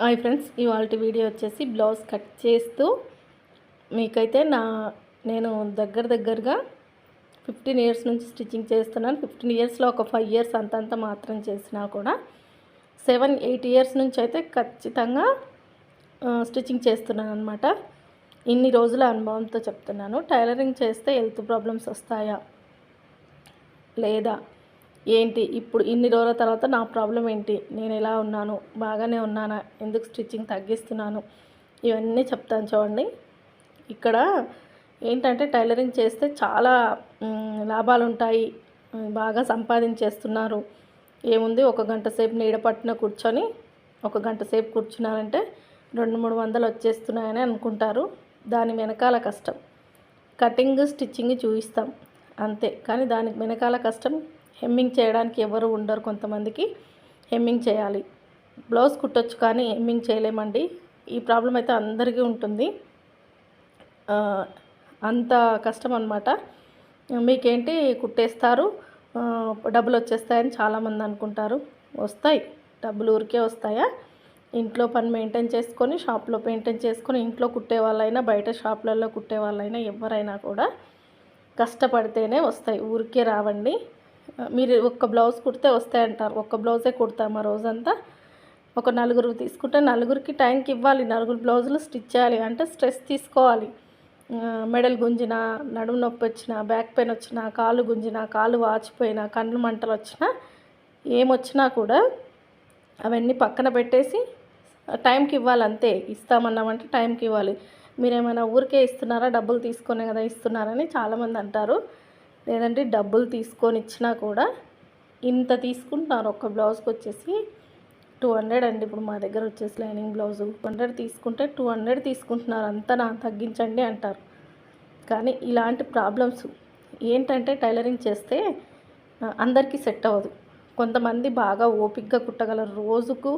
Hi friends ఇవాళ video వచ్చేసి blouse cut చేస్తూ మీకైతే నా నేను దగ్గర దగ్గరగా ఫిఫ్టీన్ ఇయర్స్ నుంచి స్టిచ్చింగ్ చేస్తున్నాను. ఫిఫ్టీన్ ఇయర్స్లో ఒక ఫైవ్ ఇయర్స్ అంతంత మాత్రం చేసినా కూడా సెవెన్ ఎయిట్ ఇయర్స్ నుంచి అయితే ఖచ్చితంగా స్టిచ్చింగ్ చేస్తున్నాను అనమాట ఇన్ని రోజుల అనుభవంతో చెప్తున్నాను. టైలరింగ్ చేస్తే హెల్త్ ప్రాబ్లమ్స్ వస్తాయా? లేదా? ఏంటి? ఇప్పుడు ఇన్ని రోజుల తర్వాత నా ప్రాబ్లం ఏంటి? నేను ఎలా ఉన్నాను? బాగానే ఉన్నానా? ఎందుకు స్టిచ్చింగ్ తగ్గిస్తున్నాను? ఇవన్నీ చెప్తాను చూడండి. ఇక్కడ ఏంటంటే టైలరింగ్ చేస్తే చాలా లాభాలు ఉంటాయి బాగా సంపాదించేస్తున్నారు. ఏముంది? ఒక గంట సేపు నీడ పట్టున కూర్చొని ఒక గంట సేపు కూర్చున్నారంటే రెండు మూడు వందలు వచ్చేస్తున్నాయని అనుకుంటారు. దాని వెనకాల కష్టం. కటింగ్ స్టిచ్చింగ్ చూపిస్తాం అంతే. కానీ దానికి వెనకాల కష్టం హెమ్మింగ్ చేయడానికి ఎవరు ఉండరు కొంతమందికి. హెమ్మింగ్ చేయాలి. బ్లౌజ్ కుట్టొచ్చు కానీ హెమ్మింగ్ చేయలేమండి. ఈ ప్రాబ్లం అయితే అందరికీ ఉంటుంది. అంత కష్టం అనమాట మీకేంటి కుట్టేస్తారు? డబ్బులు వచ్చేస్తాయని చాలామంది అనుకుంటారు. వస్తాయి. డబ్బులు ఊరికే వస్తాయా? ఇంట్లో పని మెయింటైన్ చేసుకొని షాప్లో మెయింటైన్ చేసుకొని ఇంట్లో కుట్టే వాళ్ళైనా బయట షాప్లలో కుట్టే వాళ్ళైనా ఎవరైనా కూడా కష్టపడితేనే వస్తాయి. ఊరికే రావండి. మీరు ఒక్క బ్లౌజ్ కుడితే వస్తాయంటారు. ఒక్క బ్లౌజే కుడతాం ఆ రోజంతా? ఒక నలుగురు తీసుకుంటే నలుగురికి టైంకి ఇవ్వాలి. నలుగురు బ్లౌజులు స్టిచ్ చేయాలి. అంటే స్ట్రెస్ తీసుకోవాలి. మెడల్ మెడలు గుంజిన నడుము నొప్పి వచ్చిన బ్యాక్ పెయిన్ వచ్చిన కాలు గుంజిన కాలు వాచిపోయిన కళ్ళు మంటలు వచ్చినా ఏమొచ్చినా కూడా అవన్నీ పక్కన పెట్టేసి టైంకి ఇవ్వాలి అంతే. ఇస్తామన్నామంటే టైంకి ఇవ్వాలి. మీరేమైనా ఊరికే ఇస్తున్నారా? డబ్బులు తీసుకొనే కదా ఇస్తున్నారని చాలామంది అంటారు. లేదంటే డబ్బులు తీసుకొని ఇచ్చినా కూడా ఇంత తీసుకుంటున్నారు. ఒక బ్లౌజ్కి వచ్చేసి టూ హండ్రెడ్ అండి. ఇప్పుడు మా దగ్గర వచ్చేసి లైనింగ్ బ్లౌజ్. హండ్రెడ్ తీసుకుంటే టూ హండ్రెడ్ తీసుకుంటున్నారు. అంతా నా తగ్గించండి అంటారు. కానీ ఇలాంటి ప్రాబ్లమ్స్ ఏంటంటే టైలరింగ్ చేస్తే అందరికీ సెట్ అవ్వదు. కొంతమంది బాగా ఓపిక్గా కుట్టగలరు. రోజుకు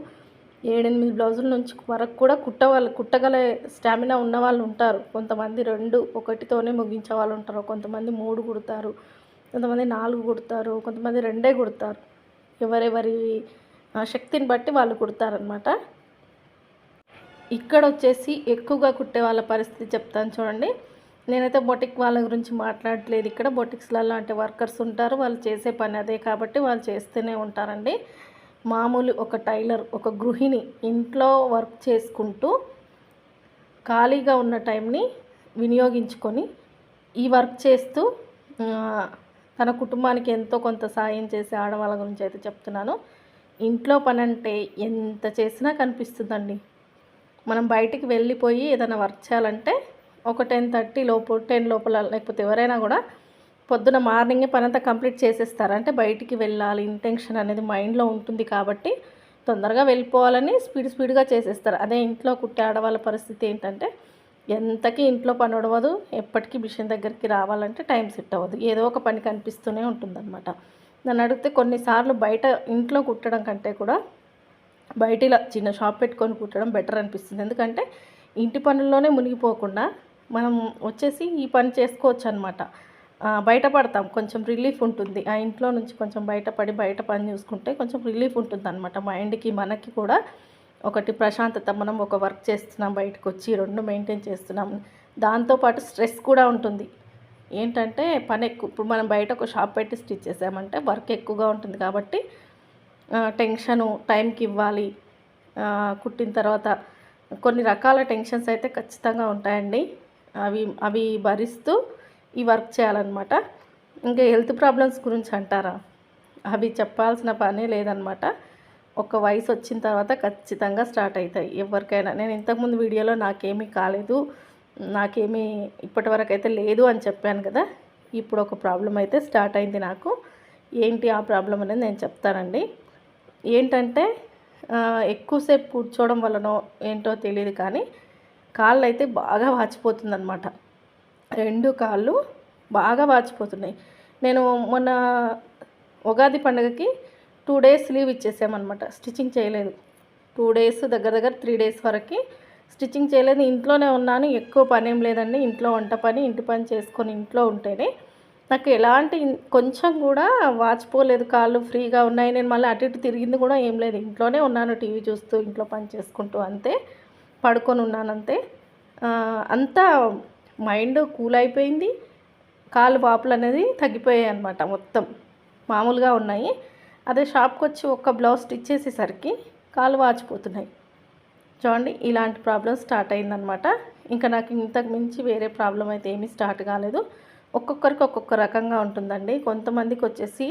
ఏడెనిమిది బ్లౌజుల నుంచి వరకు కూడా కుట్టవాళ్ళు కుట్టగల స్టామినా ఉన్న వాళ్ళు ఉంటారు. కొంతమంది రెండు ఒకటితోనే ముగించే వాళ్ళు ఉంటారు. కొంతమంది మూడు కుడతారు. కొంతమంది నాలుగు కుడతారు. కొంతమంది రెండే కుడతారు. ఎవరెవరి శక్తిని బట్టి వాళ్ళు కుడతారనమాట ఇక్కడ వచ్చేసి ఎక్కువగా కుట్టే వాళ్ళ పరిస్థితి చెప్తాను చూడండి. నేనైతే బొటిక్ వాళ్ళ గురించి మాట్లాడట్లేదు. ఇక్కడ బొటిక్స్లలో అంటే వర్కర్స్ ఉంటారు. వాళ్ళు చేసే పని అదే కాబట్టి వాళ్ళు చేస్తూనే ఉంటారండి. మామూలు ఒక టైలర్ ఒక గృహిణి ఇంట్లో వర్క్ చేసుకుంటూ ఖాళీగా ఉన్న టైంని వినియోగించుకొని ఈ వర్క్ చేస్తూ తన కుటుంబానికి ఎంతో కొంత సాయం చేసే ఆడవాళ్ళ గురించి అయితే చెప్తున్నాను. ఇంట్లో పని అంటే ఎంత చేసినా కనిపిస్తుందండి. మనం బయటికి వెళ్ళిపోయి ఏదైనా వర్క్ చేయాలంటే ఒక టెన్ థర్టీ లోపు టెన్ లోపల లేకపోతే ఎవరైనా కూడా పొద్దున మార్నింగే పని అంతా కంప్లీట్ చేసేస్తారు. అంటే బయటికి వెళ్ళాలి ఇంటెన్షన్ అనేది మైండ్లో ఉంటుంది కాబట్టి తొందరగా వెళ్ళిపోవాలని స్పీడ్ స్పీడ్గా చేసేస్తారు. అదే ఇంట్లో కుట్టే ఆడవాళ్ళ పరిస్థితి ఏంటంటే ఎంతకీ ఇంట్లో పని ఉడవదు ఎప్పటికీ మిషన్ దగ్గరికి రావాలంటే టైం సెట్ అవ్వదు. ఏదో ఒక పని కనిపిస్తూనే ఉంటుందన్నమాట. నన్ను అడిగితే కొన్నిసార్లు బయట ఇంట్లో కుట్టడం కంటే కూడా బయట ఇలా చిన్న షాప్ పెట్టుకొని కుట్టడం బెటర్ అనిపిస్తుంది. ఎందుకంటే ఇంటి పనుల్లోనే మునిగిపోకుండా మనం వచ్చేసి ఈ పని చేసుకోవచ్చు అనమాట బయటపడతాం. కొంచెం రిలీఫ్ ఉంటుంది. ఆ ఇంట్లో నుంచి కొంచెం బయటపడి బయట పని చూసుకుంటే కొంచెం రిలీఫ్ ఉంటుంది అనమాట మైండ్కి మనకి కూడా ఒకటి ప్రశాంతత. మనం ఒక వర్క్ చేస్తున్నాం బయటకు వచ్చి రెండు మెయింటైన్ చేస్తున్నాం. దాంతోపాటు స్ట్రెస్ కూడా ఉంటుంది. ఏంటంటే పని ఎక్కువ ఇప్పుడు మనం బయట ఒక షాప్ పెట్టి స్టిచ్ చేసామంటే వర్క్ ఎక్కువగా ఉంటుంది కాబట్టి టెన్షను టైంకి ఇవ్వాలి. కుట్టిన తర్వాత కొన్ని రకాల టెన్షన్స్ అయితే ఖచ్చితంగా ఉంటాయండి. అవి అవి భరిస్తూ ఈ వర్క్ చేయాలన్నమాట. ఇంకా హెల్త్ ప్రాబ్లమ్స్ గురించి అంటారా? అవి చెప్పాల్సిన పనే లేదనమాట ఒక వయసు వచ్చిన తర్వాత ఖచ్చితంగా స్టార్ట్ అవుతాయి ఎవరికైనా. నేను ఇంతకుముందు వీడియోలో నాకేమీ కాలేదు నాకేమీ ఇప్పటివరకు అయితే లేదు అని చెప్పాను కదా. ఇప్పుడు ఒక ప్రాబ్లం అయితే స్టార్ట్ అయింది నాకు. ఏంటి ఆ ప్రాబ్లం అనేది నేను చెప్తానండి. ఏంటంటే ఎక్కువసేపు కూర్చోవడం వలనో ఏంటో తెలియదు కానీ కాళ్ళు అయితే బాగా వాచిపోతుందన్నమాట. రెండు కాళ్ళు బాగా వాచిపోతున్నాయి. నేను మొన్న ఉగాది పండుగకి టూ డేస్ లీవ్ ఇచ్చేసామన్నమాట. స్టిచ్చింగ్ చేయలేదు. టూ డేస్ దగ్గర దగ్గర త్రీ డేస్ వరకు స్టిచ్చింగ్ చేయలేదు. ఇంట్లోనే ఉన్నాను. ఎక్కువ పని ఏం లేదండి. ఇంట్లో వంట పని ఇంటి పని చేసుకొని ఇంట్లో ఉంటేనే నాకు ఎలాంటి కొంచెం కూడా వాచిపోలేదు. కాళ్ళు ఫ్రీగా ఉన్నాయి. నేను మళ్ళీ అటు ఇటు తిరిగింది కూడా ఏం లేదు. ఇంట్లోనే ఉన్నాను. టీవీ చూస్తూ ఇంట్లో పని చేసుకుంటూ అంతే. పడుకొని ఉన్నాను అంతే. అంతా మైండ్ కూల్ అయిపోయింది కాలు వాపులు అనేది తగ్గిపోయాయి అనమాట మొత్తం. మామూలుగా ఉన్నాయి. అదే షాప్కి వచ్చి ఒక్క బ్లౌజ్ స్టిచ్ చేసేసరికి కాలు వాచిపోతున్నాయి. చూడండి ఇలాంటి ప్రాబ్లం స్టార్ట్ అయిందనమాట ఇంకా నాకు ఇంతకు మించి వేరే ప్రాబ్లం అయితే ఏమీ స్టార్ట్ కాలేదు. ఒక్కొక్కరికి ఒక్కొక్క రకంగా ఉంటుందండి. కొంతమందికి వచ్చేసి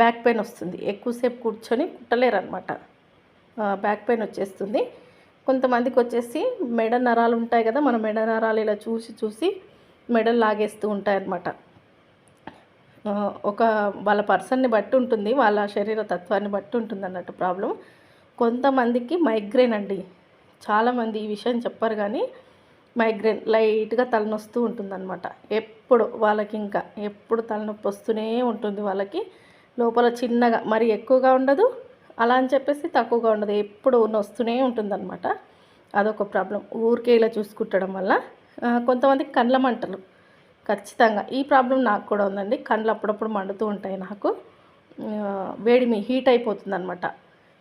బ్యాక్ పెయిన్ వస్తుంది. ఎక్కువసేపు కూర్చొని కుట్టలేరు అనమాట బ్యాక్ పెయిన్ వచ్చేస్తుంది. కొంతమందికి వచ్చేసి మెడ నరాలు ఉంటాయి కదా మన మెడ నరాలు ఇలా చూసి చూసి మెడలు లాగేస్తూ ఉంటాయి అన్నమాట ఒక వాళ్ళ పర్సన్ని బట్టి ఉంటుంది వాళ్ళ శరీర తత్వాన్ని బట్టి ఉంటుంది అన్నట్టు ప్రాబ్లం. కొంతమందికి మైగ్రేన్ అండి. చాలామంది ఈ విషయం చెప్పారు కానీ మైగ్రేన్ లైట్గా తలనొస్తూ ఉంటుందన్నమాట. ఎప్పుడు వాళ్ళకి ఇంకా ఎప్పుడు తలనొప్పి వస్తూనే ఉంటుంది వాళ్ళకి. లోపల చిన్నగా మరి ఎక్కువగా ఉండదు అలా అని చెప్పేసి తక్కువగా ఉండదు. ఎప్పుడు నొస్తూనే ఉంటుందన్నమాట. అదొక ప్రాబ్లం. ఊరికే ఇలా చూసుకుంటడం వల్ల కొంతమంది కండ్ల మంటలు. ఖచ్చితంగా. ఈ ప్రాబ్లం నాకు కూడా ఉందండి. కండ్లు అప్పుడప్పుడు మండుతూ ఉంటాయి నాకు. వేడి మీ హీట్ అయిపోతుందనమాట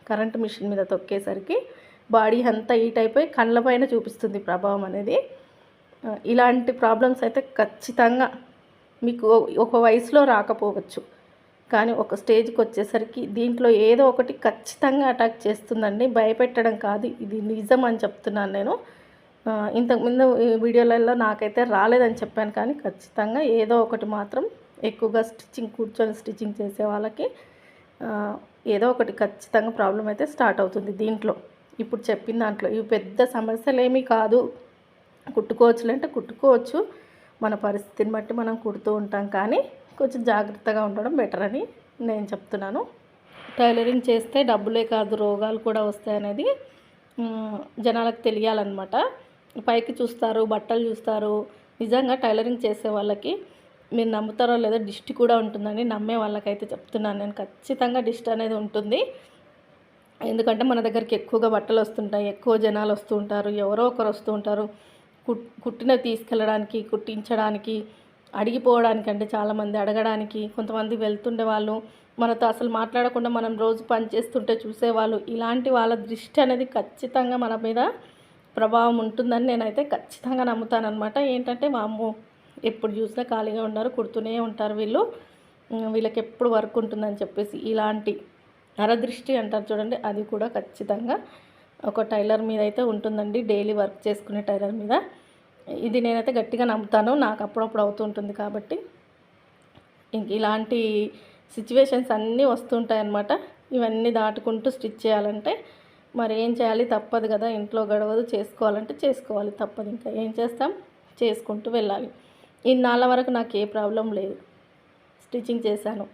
కరెంట్ మిషన్ మీద తొక్కేసరికి బాడీ అంతా హీట్ అయిపోయి కండ్ల పైన చూపిస్తుంది ప్రభావం అనేది. ఇలాంటి ప్రాబ్లమ్స్ అయితే ఖచ్చితంగా మీకు ఒక వయసులో రాకపోవచ్చు. కానీ ఒక స్టేజ్కి వచ్చేసరికి దీంట్లో ఏదో ఒకటి ఖచ్చితంగా అటాక్ చేస్తుందండి. భయపెట్టడం కాదు. ఇది నిజం అని చెప్తున్నాను నేను. ఇంతకుముందు ఈ వీడియోలలో నాకైతే రాలేదని చెప్పాను కానీ ఖచ్చితంగా ఏదో ఒకటి మాత్రం ఎక్కువగా స్టిచ్చింగ్ కూర్చొని స్టిచ్చింగ్ చేసే వాళ్ళకి ఏదో ఒకటి ఖచ్చితంగా ప్రాబ్లం అయితే స్టార్ట్ అవుతుంది దీంట్లో. ఇప్పుడు చెప్పిన దాంట్లో ఇవి పెద్ద సమస్యలు ఏమీ కాదు. కుట్టుకోవచ్చులంటే కుట్టుకోవచ్చు. మన పరిస్థితిని బట్టి మనం కుడుతూ ఉంటాం కానీ కొంచెం జాగ్రత్తగా ఉండడం బెటర్ అని నేను చెప్తున్నాను. టైలరింగ్ చేస్తే డబ్బులే కాదు రోగాలు కూడా వస్తాయనేది జనాలకు తెలియాలన్నమాట. పైకి చూస్తారు బట్టలు చూస్తారు. నిజంగా టైలరింగ్ చేసే వాళ్ళకి మీరు నమ్ముతారో లేదో దిష్టి కూడా ఉంటుందని నమ్మే వాళ్ళకైతే చెప్తున్నాను నేను. ఖచ్చితంగా దిష్టి అనేది ఉంటుంది. ఎందుకంటే మన దగ్గరికి ఎక్కువగా బట్టలు వస్తుంటాయి ఎక్కువ జనాలు వస్తూ ఉంటారు ఎవరో ఒకరు వస్తూ ఉంటారు. కుట్ కుట్టిన తీసుకెళ్ళడానికి కుట్టించడానికి అడిగిపోవడానికి అంటే చాలామంది అడగడానికి కొంతమంది వెళ్తుండే వాళ్ళు మనతో అసలు మాట్లాడకుండా మనం రోజు పని చేస్తుంటే చూసేవాళ్ళు. ఇలాంటి వాళ్ళ దృష్టి అనేది ఖచ్చితంగా మన మీద ప్రభావం ఉంటుందని నేనైతే ఖచ్చితంగా నమ్ముతానమాట ఏంటంటే మా అమ్మ ఎప్పుడు చూసినా ఖాళీగా ఉన్నారు కుడుతూనే ఉంటారు వీళ్ళు. వీళ్ళకి ఎప్పుడు వర్క్ ఉంటుందని చెప్పేసి ఇలాంటి నరదృష్టి అంటారు చూడండి అది కూడా ఖచ్చితంగా ఒక టైలర్ మీద అయితే ఉంటుందండి. డైలీ వర్క్ చేసుకునే టైలర్ మీద. ఇది నేనైతే గట్టిగా నమ్ముతాను. నాకు అప్పుడప్పుడు అవుతుంటుంది కాబట్టి. ఇంక ఇలాంటి సిచ్యువేషన్స్ అన్నీ వస్తుంటాయి అన్నమాట ఇవన్నీ దాటుకుంటూ స్టిచ్ చేయాలంటే మరి ఏం చేయాలి? తప్పదు కదా. ఇంట్లో గడవదు. చేసుకోవాలంటే చేసుకోవాలి. తప్పదు. ఇంకా ఏం చేస్తాం? చేసుకుంటూ వెళ్ళాలి. ఇన్నాళ్ళ వరకు నాకు ఏ ప్రాబ్లం లేదు. స్టిచ్చింగ్ చేశాను.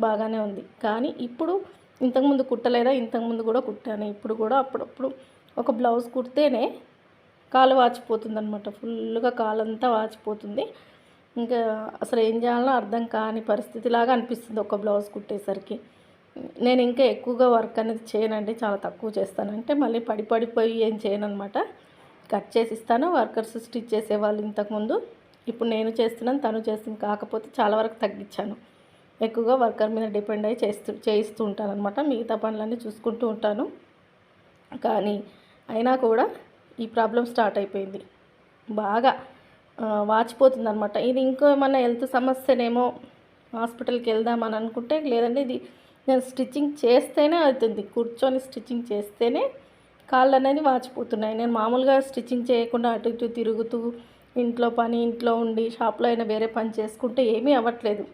బాగానే ఉంది. కానీ ఇప్పుడు ఇంతకుముందు కుట్టలేదా? ఇంతకుముందు కూడా కుట్టాను. ఇప్పుడు కూడా అప్పుడప్పుడు ఒక బ్లౌజ్ కుడితేనే కాలు వాచిపోతుంది అనమాట ఫుల్గా కాలంతా వాచిపోతుంది. ఇంకా అసలు ఏం చేయాలో అర్థం కాని పరిస్థితిలాగా అనిపిస్తుంది ఒక బ్లౌజ్ కుట్టేసరికి. నేను ఇంకా ఎక్కువగా వర్క్ అనేది చేయనండి చాలా తక్కువ చేస్తాను. అంటే మళ్ళీ పడి పడిపోయి ఏం చేయను అనమాట కట్ చేసి ఇస్తాను వర్కర్స్ స్టిచ్ చేసేవాళ్ళు ఇంతకుముందు ఇప్పుడు నేను చేస్తున్నాను తను చేస్తుంది. కాకపోతే చాలా వరకు తగ్గించాను. ఎక్కువగా వర్కర్ మీద డిపెండ్ అయ్యి చేస్తూ చేయిస్తూ ఉంటాను అనమాట మిగతా పనులన్నీ చూసుకుంటూ ఉంటాను. కానీ అయినా కూడా ఈ ప్రాబ్లం స్టార్ట్ అయిపోయింది. బాగా వాచిపోతుంది అనమాట ఇది ఇంకో ఏమన్నా హెల్త్ సమస్యనేమో హాస్పిటల్కి వెళ్దామని అనుకుంటే లేదండి ఇది నేను స్టిచ్చింగ్ చేస్తేనే అవుతుంది. కూర్చొని స్టిచ్చింగ్ చేస్తేనే కాళ్ళు అనేది వాచిపోతున్నాయి. నేను మామూలుగా స్టిచ్చింగ్ చేయకుండా అటు ఇటు తిరుగుతూ ఇంట్లో పని ఇంట్లో ఉండి షాప్లో అయినా వేరే పని చేసుకుంటే ఏమీ అవ్వట్లేదు.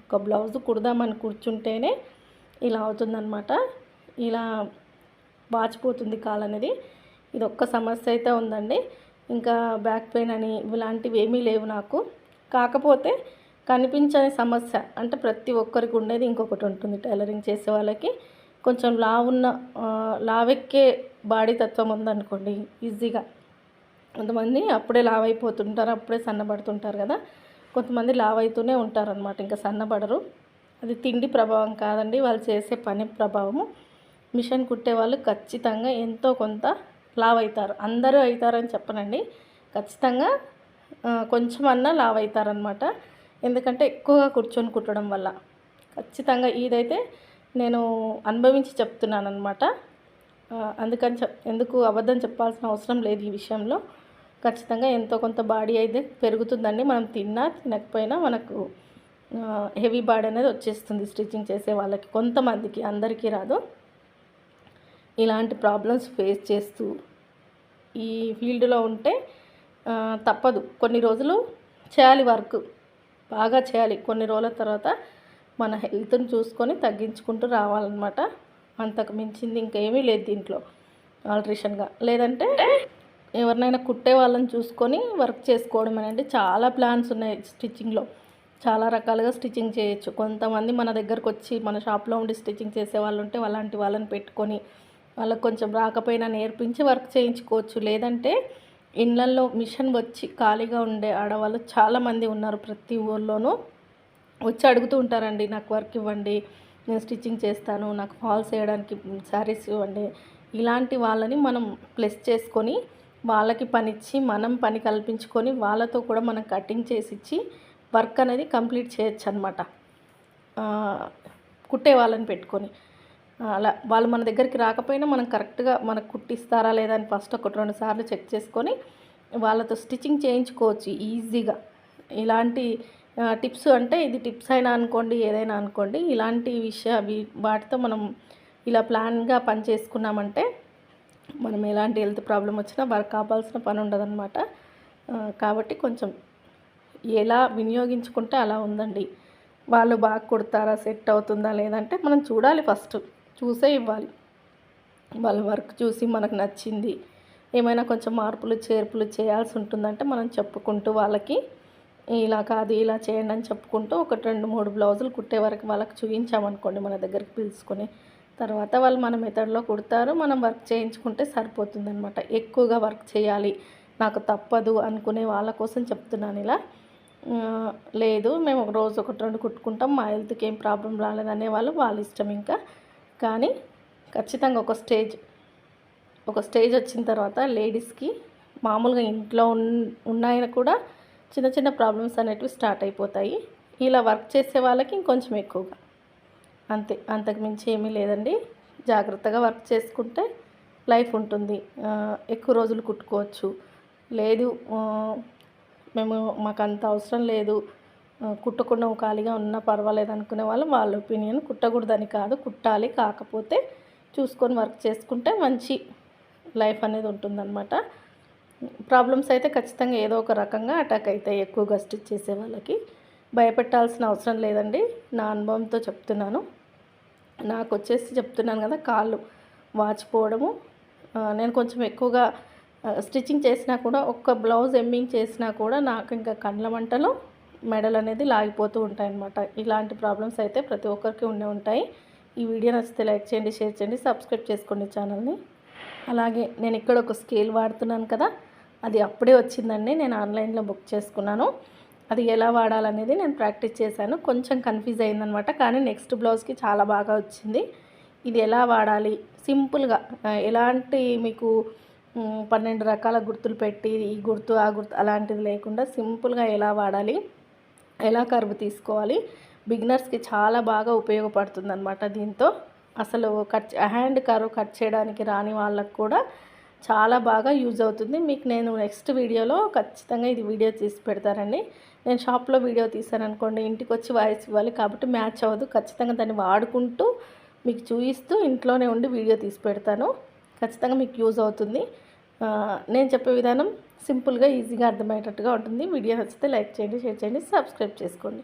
ఒక బ్లౌజ్ కుడదామని కూర్చుంటేనే ఇలా అవుతుందన్నమాట. ఇలా వాచిపోతుంది కాలు అనేది ఇది ఒక్క సమస్య అయితే ఉందండి. ఇంకా బ్యాక్ పెయిన్ అని ఇలాంటివి ఏమీ లేవు నాకు. కాకపోతే కనిపించని సమస్య అంటే ప్రతి ఒక్కరికి ఉండేది ఇంకొకటి ఉంటుంది టైలరింగ్ చేసే వాళ్ళకి. కొంచెం లావున్న ఆ, లావెక్కే బాడీ తత్వం ఉందనుకోండి ఈజీగా. కొంతమంది అప్పుడే లావ్ అయిపోతుంటారు అప్పుడే సన్నబడుతుంటారు కదా. కొంతమంది లావ్ అవుతూనే ఉంటారనమాట ఇంకా సన్నబడరు. అది తిండి ప్రభావం కాదండి వాళ్ళు చేసే పని ప్రభావము. మిషన్ కుట్టే వాళ్ళు ఖచ్చితంగా ఎంతో కొంత లావ్ అవుతారు అందరూ అవుతారని చెప్పనండి. ఖచ్చితంగా కొంచెం కొంచెమన్నా లావ్ అవుతారనమాట ఎందుకంటే ఎక్కువగా కూర్చొని కుట్టడం వల్ల. ఖచ్చితంగా ఇదైతే నేను అనుభవించి చెప్తున్నాను అనమాట అందుకని చెప్ ఎందుకు అబద్ధం చెప్పాల్సిన అవసరం లేదు ఈ విషయంలో. ఖచ్చితంగా ఎంతో కొంత బాడీ అయితే పెరుగుతుందండి. మనం తిన్నా తినకపోయినా మనకు హెవీ బాడీ అనేది వచ్చేస్తుంది స్టిచ్చింగ్ చేసే వాళ్ళకి కొంతమందికి అందరికీ రాదు. ఇలాంటి ప్రాబ్లమ్స్ ఫేస్ చేస్తూ ఈ ఫీల్డ్లో ఉంటే తప్పదు. కొన్ని రోజులు చేయాలి వర్క్. బాగా చేయాలి. కొన్ని రోజుల తర్వాత మన హెల్త్ని చూసుకొని తగ్గించుకుంటూ రావాలన్నమాట. అంతకు మించింది ఇంకేమీ లేదు దీంట్లో ఆల్ట్రేషన్గా. లేదంటే ఎవరినైనా కుట్టే వాళ్ళని చూసుకొని వర్క్ చేసుకోవడం అనేది చాలా ప్లాన్స్ ఉన్నాయి స్టిచ్చింగ్లో. చాలా రకాలుగా స్టిచ్చింగ్ చేయొచ్చు. కొంతమంది మన దగ్గరకు వచ్చి మన షాప్లో ఉండి స్టిచ్చింగ్ చేసే వాళ్ళు ఉంటే అలాంటి వాళ్ళని పెట్టుకొని వాళ్ళకి కొంచెం రాకపోయినా నేర్పించి వర్క్ చేయించుకోవచ్చు. లేదంటే ఇళ్ళల్లో మిషన్ వచ్చి ఖాళీగా ఉండే ఆడవాళ్ళు చాలామంది ఉన్నారు ప్రతి ఊళ్ళోనూ వచ్చి అడుగుతూ ఉంటారండి నాకు వర్క్ ఇవ్వండి నేను స్టిచ్చింగ్ చేస్తాను నాకు ఫాల్స్ వేయడానికి శారీస్ ఇవ్వండి. ఇలాంటి వాళ్ళని మనం ప్లస్ చేసుకొని వాళ్ళకి పనిచ్చి మనం పని కల్పించుకొని వాళ్ళతో కూడా మనం కటింగ్ చేసి ఇచ్చి వర్క్ అనేది కంప్లీట్ చేయొచ్చు అనమాట కుట్టే వాళ్ళని పెట్టుకొని. అలా వాళ్ళు మన దగ్గరికి రాకపోయినా మనం కరెక్ట్గా మనకు కుట్టిస్తారా లేదా అని ఫస్ట్ ఒకటి రెండు సార్లు చెక్ చేసుకొని వాళ్ళతో స్టిచ్చింగ్ చేయించుకోవచ్చు ఈజీగా. ఇలాంటి టిప్స్ అంటే ఇది టిప్స్ అయినా అనుకోండి ఏదైనా అనుకోండి. ఇలాంటి విషయ వాటితో మనం ఇలా ప్లాన్గా పని చేసుకున్నామంటే మనం ఎలాంటి హెల్త్ ప్రాబ్లం వచ్చినా వర్క్ కావాల్సిన పని ఉండదన్నమాట. కాబట్టి కొంచెం ఎలా వినియోగించుకుంటే అలా ఉందండి. వాళ్ళు బాగా కుడతారా సెట్ అవుతుందా లేదంటే మనం చూడాలి ఫస్ట్. చూసే ఇవ్వాలి. వాళ్ళ వర్క్ చూసి మనకు నచ్చింది. ఏమైనా కొంచెం మార్పులు చేర్పులు చేయాల్సి ఉంటుందంటే మనం చెప్పుకుంటూ వాళ్ళకి ఇలా కాదు ఇలా చేయండి అని చెప్పుకుంటూ ఒకటి రెండు మూడు బ్లౌజులు కుట్టే వరకు వాళ్ళకి చూపించామనుకోండి మన దగ్గరికి పిలుచుకొని. తర్వాత వాళ్ళు మన మెథడ్లో కుడతారు. మనం వర్క్ చేయించుకుంటే సరిపోతుందనమాట. ఎక్కువగా వర్క్ చేయాలి. నాకు తప్పదు అనుకునే వాళ్ళ కోసం చెప్తున్నాను ఇలా. లేదు మేము ఒక రోజు ఒకటి రెండు కుట్టుకుంటాం. మా హెల్త్కి ఏం ప్రాబ్లం రాలేదనే వాళ్ళు వాళ్ళ ఇష్టం ఇంకా. కానీ ఖచ్చితంగా ఒక స్టేజ్ ఒక స్టేజ్ వచ్చిన తర్వాత లేడీస్కి మామూలుగా ఇంట్లో ఉన్నాయని కూడా చిన్న చిన్న ప్రాబ్లమ్స్ అనేటివి స్టార్ట్ అయిపోతాయి. ఇలా వర్క్ చేసే వాళ్ళకి ఇంకొంచెం ఎక్కువగా. అంతే అంతకుమించి ఏమీ లేదండి. జాగ్రత్తగా వర్క్ చేసుకుంటే లైఫ్ ఉంటుంది. ఎక్కువ రోజులు కుట్టుకోవచ్చు. లేదు మేము మాకు అంత అవసరం లేదు. కుట్టకుండా ఖాళీగా ఉన్నా పర్వాలేదు అనుకునే వాళ్ళు. వాళ్ళ ఒపీనియన్ కుట్టకూడదని కాదు కుట్టాలి కాకపోతే చూసుకొని వర్క్ చేసుకుంటే మంచి లైఫ్ అనేది ఉంటుందన్నమాట. ప్రాబ్లమ్స్ అయితే ఖచ్చితంగా ఏదో ఒక రకంగా అటాక్ అవుతాయి ఎక్కువగా స్టిచ్ చేసే వాళ్ళకి. భయపెట్టాల్సిన అవసరం లేదండి. నా అనుభవంతో చెప్తున్నాను. నాకు వచ్చేసి చెప్తున్నాను కదా కాళ్ళు వాచిపోవడము. నేను కొంచెం ఎక్కువగా స్టిచ్చింగ్ చేసినా కూడా ఒక్క బ్లౌజ్ ఎమ్మింగ్ చేసినా కూడా నాకు ఇంకా కండ్ల మంటలో మెడల్ అనేది లాగిపోతూ ఉంటాయన్నమాట. ఇలాంటి ప్రాబ్లమ్స్ అయితే ప్రతి ఒక్కరికి ఉండే ఉంటాయి. ఈ వీడియో నచ్చితే లైక్ చేయండి షేర్ చేయండి సబ్స్క్రైబ్ చేసుకోండి ఛానల్ని. అలాగే నేను ఇక్కడ ఒక స్కేల్ వాడుతున్నాను కదా అది అప్పుడే వచ్చిందండి. నేను ఆన్లైన్లో బుక్ చేసుకున్నాను. అది ఎలా వాడాలనేది నేను ప్రాక్టీస్ చేశాను. కొంచెం కన్ఫ్యూజ్ అయిందనమాట కానీ నెక్స్ట్ బ్లౌజ్కి చాలా బాగా వచ్చింది. ఇది ఎలా వాడాలి? సింపుల్గా ఎలాంటి మీకు పన్నెండు రకాల గుర్తులు పెట్టి ఈ గుర్తు ఆ గుర్తు అలాంటిది లేకుండా సింపుల్గా ఎలా వాడాలి? ఎలా కర్వ్ తీసుకోవాలి? బిగినర్స్కి చాలా బాగా ఉపయోగపడుతుంది అనమాట దీంతో. అసలు కట్ హ్యాండ్ కరువు కట్ చేయడానికి రాని వాళ్ళకు కూడా చాలా బాగా యూజ్ అవుతుంది. మీకు నేను నెక్స్ట్ వీడియోలో ఖచ్చితంగా ఇది వీడియో తీసి పెడతారండి నేను షాప్లో వీడియో తీసాను అనుకోండి ఇంటికి వచ్చి వాయిస్ ఇవ్వాలి కాబట్టి మ్యాచ్ అవ్వదు. ఖచ్చితంగా దాన్ని వాడుకుంటూ మీకు చూపిస్తూ ఇంట్లోనే ఉండి వీడియో తీసి పెడతాను. ఖచ్చితంగా మీకు యూజ్ అవుతుంది. నేను చెప్పే విధానం సింపుల్గా ఈజీగా అర్థమయ్యేటట్టుగా ఉంటుంది. వీడియో నచ్చితే లైక్ చేయండి షేర్ చేయండి సబ్స్క్రైబ్ చేసుకోండి.